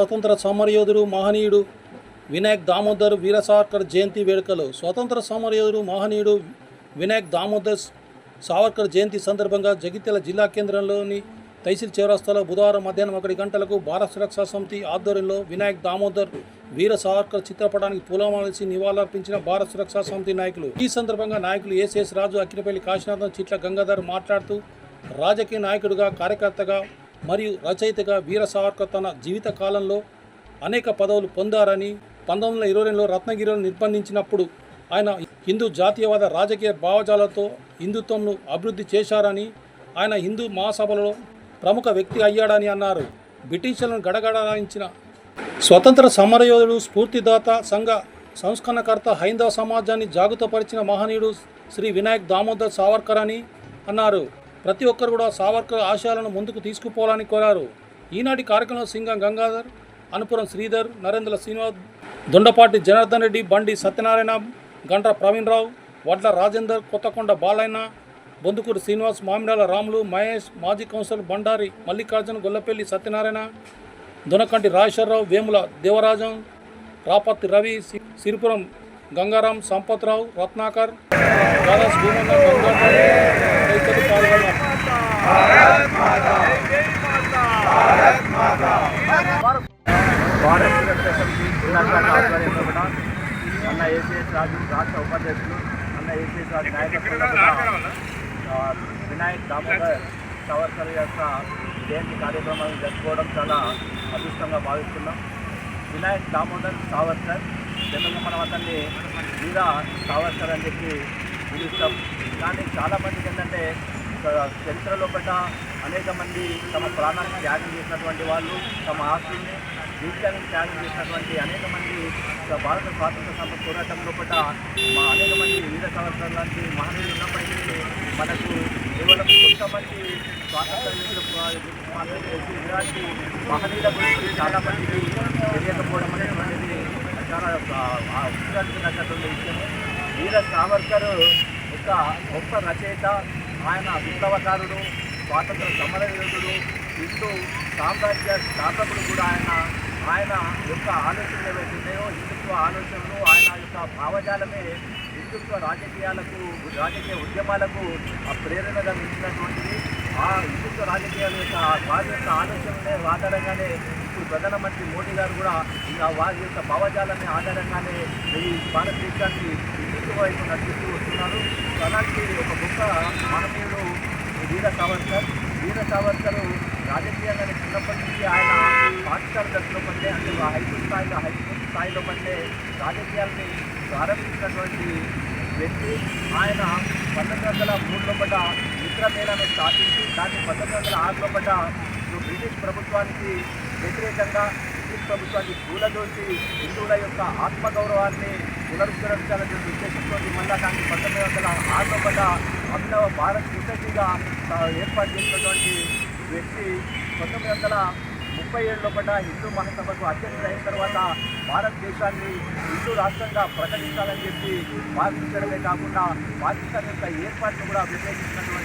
స్వతంత్ర సమరయోధుడు మహనీయుడు వినాయక్ దామోదర్ వీర సావర్కర్ జయంతి వేడుకలు. స్వతంత్ర సమరయోధుడు మహనీయుడు వినాయక్ దామోదర్ సావర్కర్ జయంతి సందర్భంగా జగిత్యాల జిల్లా కేంద్రంలోని తహసీల్ చౌరస్తాలో బుధవారం మధ్యాహ్నం ఒకటి గంటలకు భారత సురక్షా సమితి ఆధ్వర్యంలో వినాయక్ దామోదర్ వీర సావర్కర్ చిత్రపటానికి పూలమాలసి నివాళులర్పించిన భారత సురక్షా సమితి నాయకులు. ఈ సందర్భంగా నాయకులు A C S Raju Akkinapalli Kasinatham Chitla Gangadhar మాట్లాడుతూ రాజకీయ నాయకుడిగా కార్యకర్తగా మరియు రచయితగా వీర సావర్కర్ తన జీవిత కాలంలో అనేక పదవులు పొందారని పంతొమ్మిది వందల ఇరవై రెండులో రత్నగిరిలో నిర్బంధించినప్పుడు ఆయన హిందూ జాతీయవాద రాజకీయ భావజాలతో హిందుత్వంను అభివృద్ధి చేశారని ఆయన హిందూ మహాసభలో ప్రముఖ వ్యక్తి అయ్యాడని అన్నారు. బ్రిటిషులను గడగడాయించిన స్వతంత్ర సమరయోధుడు స్ఫూర్తిదాత సంఘ సంస్కరణకర్త హైందవ సమాజాన్ని జాగృతపరిచిన మహనీయుడు శ్రీ వినాయక్ దామోదర్ సావర్కర్ అని అన్నారు. ప్రతి ఒక్కరు కూడా సావర్కర్ ఆశయాలను ముందుకు తీసుకుపోవాలని కోరారు. ఈనాటి కార్యక్రమంలో సింగం గంగాధర్ అనుపురం శ్రీధర్ నరేంద్ర శ్రీనివాస్ దొండపాటి జనార్దన్ రెడ్డి బండి సత్యనారాయణ గండ్ర ప్రవీణ్ రావు వడ్ల రాజేందర్ కొత్తకొండ బాలయ్య బొందుకూరు శ్రీనివాస్ మామిడాల రాములు మహేష్ మాజీ కౌన్సిలర్ బండారి మల్లికార్జున గొల్లపల్లి సత్యనారాయణ దొనకంటి రాజేశ్వరరావు వేముల దేవరాజం రాపత్తి రవి సి- సిరిపురం గంగారాం సంపత్రావు రత్నాకర్ దాదాస్ భూమన్న భారత ఆధ్వర్యంలో కూడా అన్న ఏసీఎస్ రాజు రాష్ట్ర ఉపాధ్యక్షులు అన్న ఏసీఎస్ రాజు నాయకత్వంలో వినాయక్ దామోదర్ సావర్కర్ యొక్క జయంతి కార్యక్రమాన్ని జరుపుకోవడం చాలా అదృష్టంగా భావిస్తున్నాం. వినాయక్ దామోదర్ సావర్కర్ జనరల్గా మనం అతన్ని వీర సావర్కర్ అని చెప్పి పిలుస్తాం. కానీ చాలా మందికి ఏంటంటే ఒక చరిత్రలో పట్ల అనేక మంది తమ ప్రాణాన్ని త్యాగం చేసినటువంటి వాళ్ళు తమ ఆస్తుల్ని జీవితాన్ని త్యాగం చేసినటువంటి అనేక మంది భారత స్వాతంత్ర సంపద పోరాటంలో పట్ల మా అనేక మంది వీర సంవత్సరాల లాంటి మహనీయులు ఉన్నప్పటికీ మనకు కేవలం కొంతమంది స్వాతంత్ర ఇలాంటి మహనీయుల గురించి చాలా మందికి తెలియకపోవడం అనేటువంటిది చాలా ఉత్సాహించినటువంటి విషయం వీర సావర్కర్ ఒక గొప్ప రచయిత. ఆయన విప్లవకారుడు. స్వాతంత్ర సమర యోధుడు హిందూ సామ్రాజ్య స్థాపకుడు కూడా ఆయన. ఆయన యొక్క ఆలోచనలు ఏవైతున్నాయో హిందుత్వ ఆలోచనలు ఆయన యొక్క భావజాలమే హిందుత్వ రాజకీయాలకు రాజకీయ ఉద్యమాలకు ఆ ప్రేరణగా నిలిచినటువంటిది. ఆ హిందుత్వ రాజకీయాల యొక్క వారి యొక్క ఆలోచనలే ఆధారంగానే ఇప్పుడు ప్రధానమంత్రి మోడీ గారు కూడా ఇంకా వారి యొక్క భావజాలమే ఆధారంగానే ఈ భారతదేశాన్ని హిందుత్వ వైపు నడిపిస్తూ వస్తున్నారు. అలాంటి ఒక గొప్ప మహనీయుడు వీర సావర్కర్ వీర సావర్కర్ రాజకీయంగానే చిన్నప్పటి నుంచి ఆయన పాఠశాల దశలో పట్టే అంటే హైస్కూల్ స్థాయిలో హై స్కూల్ స్థాయిలో పట్టే రాజకీయాలని ప్రారంభించినటువంటి వ్యక్తి. ఆయన పంతొమ్మిది వందల మూడులో పడ్డ మిత్రమేళను స్థాపించి దాన్ని పంతొమ్మిది వందల ఆరులో పడ్డ బ్రిటిష్ ప్రభుత్వానికి వ్యతిరేకంగా బ్రిటిష్ ప్రభుత్వాన్ని కూలదోసి హిందువుల యొక్క ఆత్మగౌరవాన్ని పునరుద్ధరించాలనే ఉద్దేశంతో మళ్ళా దాన్ని పంతొమ్మిది వందల ఆరులో పడ్డ అభినవ భారత్ సొసైటీగా ఏర్పాటు చేసినటువంటి వ్యక్తి పంతొమ్మిది వందల ముప్పై ఏడులో పడ్డ హిందూ మహాసభకు అధ్యక్షుడు అయిన తర్వాత భారతదేశాన్ని హిందూ రాష్ట్రంగా ప్రకటించాలని చెప్పి భావించడమే కాకుండా పాకిస్తాన్ యొక్క ఏర్పాటును కూడా వ్యతిరేకించినటువంటి